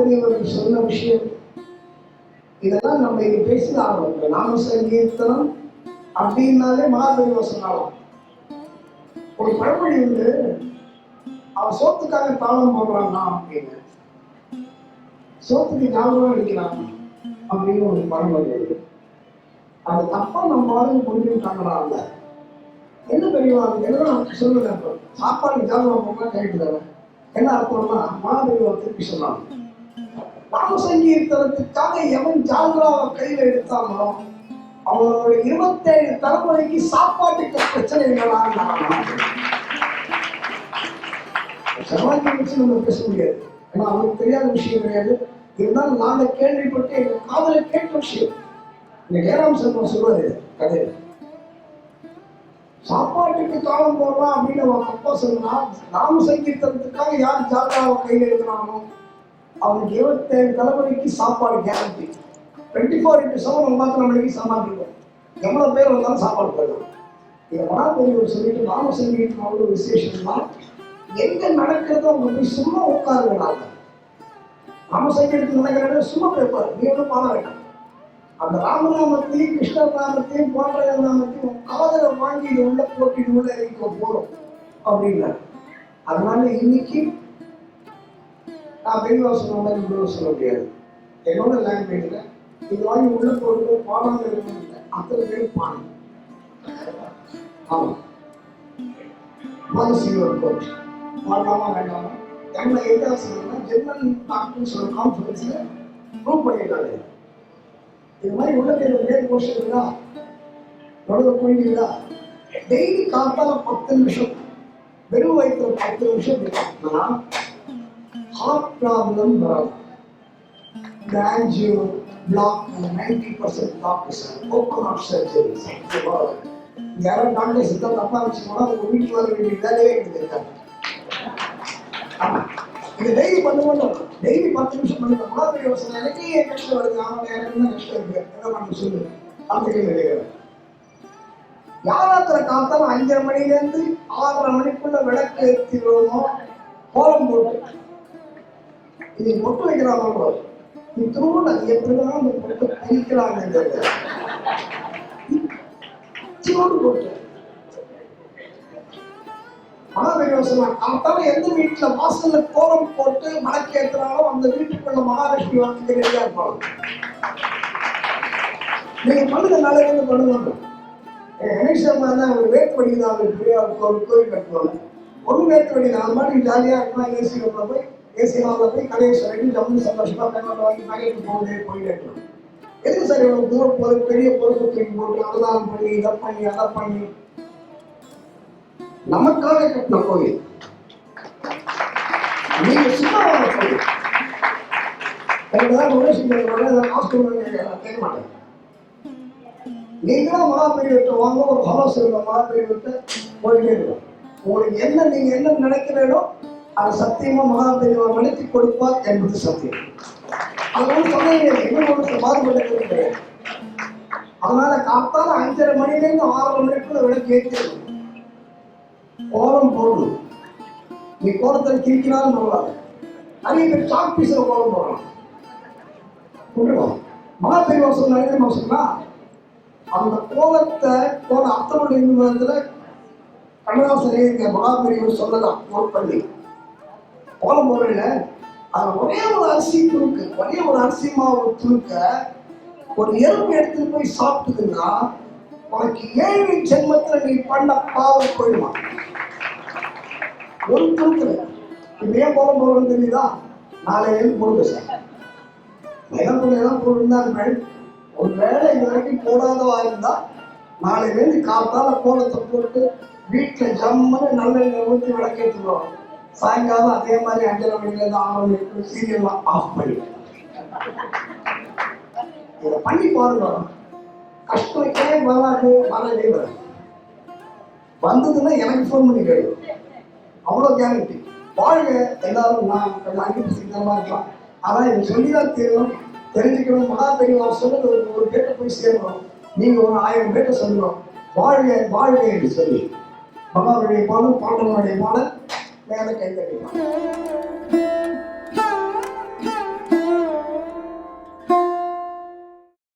பெரியவர்கள் சொன்ன விஷயம். இதெல்லாம் நம்ம இங்க பேசி ஆகணும். நாம சங்கீர்த்தனம் அப்படின்னாலே மகாபெரியவர் சொன்னாலும் ஒரு பழமொழி உண்டு அவன் சோத்துக்காக தாளம் போடுறான்னா அப்படின்னு. சோத்துக்கு ஞாபகம் அடிக்கிறான் அப்படின்னு ஒரு பழமொழி உண்டு அது தப்பா நம்ம ஆளுங்க புரிஞ்சுட்டாங்களா இல்ல? என்ன பெரியவா என்ன சொல்லுங்க சாப்பாடு ஞாபகம் போனா கேட்டுதாங்க என்ன அர்த்தம்னா மாதிரி திருப்பி சொன்னாங்க நாம சங்கீர்த்தனத்துக்காக எவன் ஜால்ராவை கையில எடுத்தானோ அவனோட இருபத்தேழு தலைமுறைக்கு சாப்பாட்டுக்கு பிரச்சனை செவ்வாய்க்கு வச்சு நம்ம பேச முடியாது. ஏன்னா அவனுக்கு தெரியாத விஷயம் கிடையாது. இருந்தாலும் நாங்க கேள்விப்பட்டு எங்க காதல கேட்ட விஷயம். இந்த ஜெயராம் சர்மா சொல்வாரு கதை சாப்பாட்டுக்கு காலம் போடுறான் அப்படின்னு அவன் அப்பா சொன்னா நாம சங்கீர்த்தனத்துக்காக யார் ஜாதகாவை கையில் எடுக்கிறானோ அவனுக்கு இருபத்தேழு தலைமுறைக்கு சாப்பாடு guarantee twenty four into seven ஒன்பது மணிக்கு சமாளிக்கும் எவ்வளோ பேர் வந்தாலும் சாப்பாடு போயிடலாம் இதை மகாபெரியவர் சொல்லிட்டு நாம சங்கீதம் அவ்வளோ விசேஷம்னா எங்க நடக்கிறதோ அவங்க போய் சும்மா உட்காருங்கனாங்க நாம சங்கீதத்தில் நடக்கிறத சும்மா பேப்பார் நீ ஒன்றும் பாட வேண்டாம் அந்த ராமநாமத்தையும் கிருஷ்ண நாமத்தையும் போன்ற நாமத்தையும் காதலை வாங்கி இது உள்ள போட்டி உள்ள இறக்க போறோம் அப்படின்னா அதனால இன்னைக்கு நான் பெரியவா சொன்ன மாதிரி இவ்வளோ சொல்ல முடியாது. என்னோட லாங்குவேஜில் இது வாங்கி உள்ள போட்டு பாடம் அத்தனை பேர் பாடம் ஆமாம் பாலிசி ஒரு கோட் பாடலாமா வேண்டாமா? என்ன எங்க சொல்லணும்னா ஜெர்மன் டாக்டர் சொல்ல கான்ஃபரன்ஸில் ப்ரூவ் பண்ணியிருக்காங்க. இது மாதிரி உள்ள பேர் பேர் போஷன் இருக்கா நடுவில் போயிட்டீங்களா டெய்லி காத்தால பத்து நிமிஷம் வெறும் வயிற்றுல பத்து நிமிஷம் இருக்கா ஹார்ட் ப்ராப்ளம் வராது இந்த angio block ninety percent doctors open heart surgery யாரும் டாக்டர் சித்தா தப்பா வச்சுக்கோனா உங்க வீட்டுக்கு வர வேண்டிய வேலையே எனக்கு இது டெய்லி பண்ண மாட்டோம். டெய்லி பத்து நிமிஷம் பண்ணுங்க கூட யோசனை எனக்கு ஏன் கஷ்டம் வருது. ஆமா எனக்கு தான் கஷ்டம் இருக்கு என்ன பண்ண சொல்லு அந்த கேள்வி கிடையாது யாராத்திர காத்தாலும் அஞ்சரை மணில இருந்து ஆறரை மணிக்குள்ள விளக்கு ஏற்றிடுவோமோ கோலம் போட்டு. இதை பொட்டு வைக்கிறாங்க நீ அது எப்படிதான் அந்த பொட்டு பிரிக்கிறாங்க போட்டு மகாபெரியவசனா காத்தால எந்த வீட்டுல வாசல்ல கோலம் போட்டு மடக்கி ஏத்துறாங்களோ அந்த வீட்டுக்குள்ள மகாலட்சுமி வாங்க ரெடியா இருப்பாங்க நீங்க பண்ணுங்க நாளைல இருந்து பண்ணுங்க. கணேசன் தான் ஒரு வேட்டு படிக்கிறாங்க அவர் ஒரு கோயில் கட்டுவாங்க. ஒண்ணு வேட்டு படிக்கிறாங்க மாதிரி ஜாலியா இருக்கலாம் ஏசி போய் ஏசி ஹால்ல போய் கடையை சொல்லிட்டு ஜம்மு சந்தோஷமாக பேமெண்ட் வாங்கி நகைக்கு போகுது போயிட்டே இருக்கலாம் எதுக்கு சார் இவ்வளோ தூரம் பொறுப்பு? பெரிய பொறுப்பு தூக்கி போட்டு அன்னதானம் பண்ணி இதை பண்ணி அதை பண்ணி. நமக்காக கட்டின கோயில். நீங்க சும்மா வர கோயில். எனக்கு தான் கேட்க மாட்டேன். நீங்களும் மகாபெரியவர்கிட்ட வாங்க ஒரு ஹவுஸ் இருக்க மகாபெரியவர்கிட்ட போயிட்டே இருக்கும் உங்களுக்கு என்ன நீங்க என்ன நினைக்கிறீங்களோ அது சத்தியமா மகாபெரியவர் நடத்தி கொடுப்பார் என்பது சத்தியம். அது ஒன்றும் சொன்னீங்க என்ன ஒன்று பாதுபட்டு அதனால காத்தால அஞ்சரை மணிலேருந்து ஆறரை மணிக்குள்ள விளக்கு ஏற்றிடணும் கோலம் போடணும் நீ கோலத்தை கிழிக்கிறாலும் போடாது நிறைய பேர் சாக் பீஸ்ல கோலம் போடலாம் புரியுமா மகாபெரியவா சொன்ன சொன்னா அந்த கோலத்தை போன அர்த்தமணி விதத்துல கண்ணதாசன் எழுதிய மகாபெரியவர் சொல்லலாம் நோட் பண்ணி கோலம் போடல அது ஒரே ஒரு அரிசி துருக்க ஒரே ஒரு அரிசி மாவு துருக்க ஒரு எறும்பு எடுத்துட்டு போய் சாப்பிட்டுதுன்னா உனக்கு ஏழு ஜென்மத்துல நீ பண்ண பாவம் போயிடுமா? ஒரு துருக்கல இப்ப ஏன் கோலம் போடுறது தெரியுதா? நாளையில போடுங்க சார். நிலப்புலாம் போட்டிருந்தார்கள். ஒருவேளை இது வரைக்கும் போடாதவா இருந்தா நாளையிலேருந்து காத்தால கோலத்தை போட்டு வீட்டுல ஜம்முன்னு நல்லெண்ணெய் ஊற்றி விளக்கேற்றுவாங்க சாயங்காலம் அதே மாதிரி அஞ்சரை மணில இருந்து ஆறு மணிக்கு சீரியல்லாம் ஆஃப் பண்ணி இதை பண்ணி பாருங்க. கஷ்டம் ஏன் வராது வரவே வராது. வந்ததுன்னா எனக்கு ஃபோன் பண்ணி கேளு. அவ்வளோ கேரண்டி வாழ்க எல்லாரும். நான் கொஞ்சம் அங்கிட்டு சீக்கிரமா இருக்கலாம். ஆனால் இதை சொல்லிதான் தெரியும் தெரிஞ்சுக்கணும். மகா பெரியவா சொன்னது ஒரு ஒரு பேட்டை போய் சேரணும். நீங்க ஒரு ஆயிரம் பேட்டை சொல்லணும். வாழ்க வாழ்க என்று சொல்லி. மகாவுடைய பாடல் பாண்டவனுடைய பாடல். വേറെ കേൾക്കരുത്